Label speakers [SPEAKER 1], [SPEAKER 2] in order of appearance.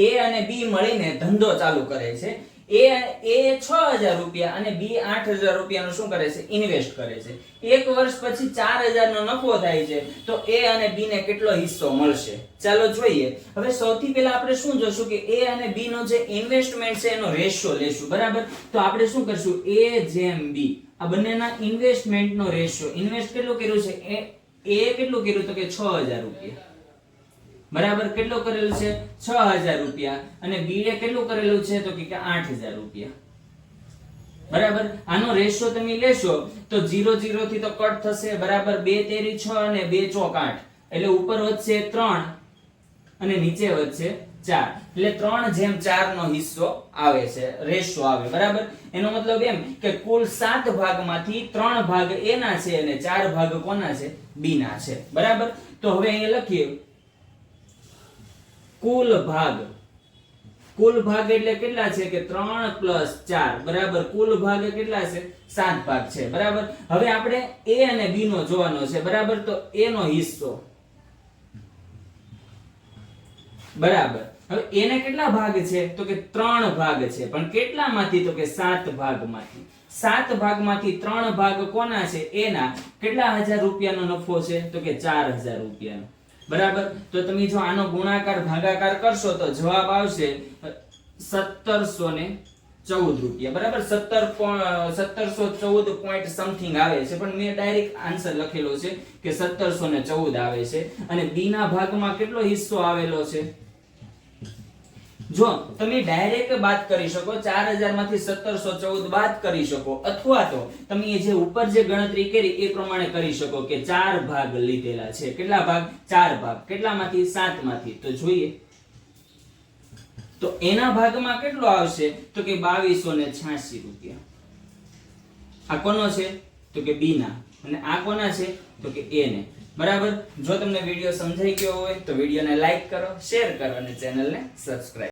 [SPEAKER 1] એ અને બી મળીને ધંધો ચાલુ કરે છે. એ એ છ હજાર રૂપિયા અને બી આઠ હજાર રૂપિયાનું શું કરે છે? ઇન્વેસ્ટ કરે છે. એક વર્ષ પછી ચાર હજારનો નફો થાય છે. તો એ અને બી ને કેટલો હિસ્સો મળશે? ચાલો જોઈએ. હવે સૌથી પહેલા આપણે શું જોશું કે એ અને બી નો જે ઇન્વેસ્ટમેન્ટ છે એનો રેશિયો લેશું, બરાબર? તો આપણે શું કરશું? એ જેમ બી. આ બંનેના ઇન્વેસ્ટમેન્ટનો રેશિયો ઇન્વેસ્ટ કેટલું કર્યું છે? એ કેટલું કર્યું તો કે છ હજાર રૂપિયા. બરાબર કેટલું કરેલું છે? છ હજાર રૂપિયા. અને બીએ કેટલું કરેલું છે? તો કે આઠ હજાર રૂપિયા. બરાબર? આનો રેશિયો તમે લેશો, તો 0 0 થી તો કટ થશે. બરાબર? બે તેરી છ અને બે ચોક આઠ. એટલે ઉપર વધશે ત્રણ અને નીચે વધશે ચાર. એટલે ત્રણ જેમ ચાર નો હિસ્સો આવે છે રેશિયો આવે. બરાબર? એનો મતલબ એમ કે કુલ સાત ભાગમાંથી ત્રણ ભાગ એના છે અને ચાર ભાગ કોના છે? બી ના છે. બરાબર? તો હવે અહીંયા લખીએ. કુલ ભાગ. કુલ ભાગ એટલે કેટલા છે કે ત્રણ પ્લસ ચાર. બરાબર? કુલ ભાગ કેટલા છે? સાત ભાગ છે. બરાબર? હવે આપણે એ અને બી નો જોવાનો છે. બરાબર? તો એ નો હિસ્સો. બરાબર? હવે એને કેટલા ભાગ છે? તો કે ત્રણ ભાગ છે. પણ કેટલામાંથી? તો કે સાત ભાગમાંથી. સાત ભાગમાંથી ત્રણ ભાગ કોના છે? એના. કેટલા હજાર રૂપિયાનો નફો છે? તો કે ચાર હજાર રૂપિયાનો. બરાબર? તો તમે જો આનો ગુણાકાર, ભાગાકાર કરશો તો જવાબ આવશે સત્તરસો ને ચૌદ રૂપિયા. બરાબર? સત્તર સત્તરસો ચૌદ પોઈન્ટ સમથિંગ આવે છે. પણ મેં ડાયરેક્ટ આન્સર લખેલો છે કે સત્તરસો ને ચૌદ આવે છે. અને બી ના ભાગમાં કેટલો હિસ્સો આવેલો છે? જો તમે ડાયરેક્ટ બાદ કરી શકો, ચાર હજારમાંથી સત્તરસો ચૌદ બાદ કરી શકો, અથવા તો તમે એ જે ઉપર જે ગણતરી કરી એ પ્રમાણે કરી શકો કે ચાર ભાગ લીધેલા છે. કેટલા ભાગ? ચાર ભાગ. કેટલામાંથી? સાતમાંથી તો જોઈએ. તો એના ભાગમાં કેટલો આવશે? તો કે બાવીસો ને છ્યાસી રૂપિયા. આ કોનો છે? તો કે બી ના અને આ કોના છે? તો કે એ ને બરાબર? જો તમને વીડિયો સમજાઈ ગયો હોય તો વિડીયોને લાઈક કરો, શેર કરો અને ચેનલને સબસ્ક્રાઇબ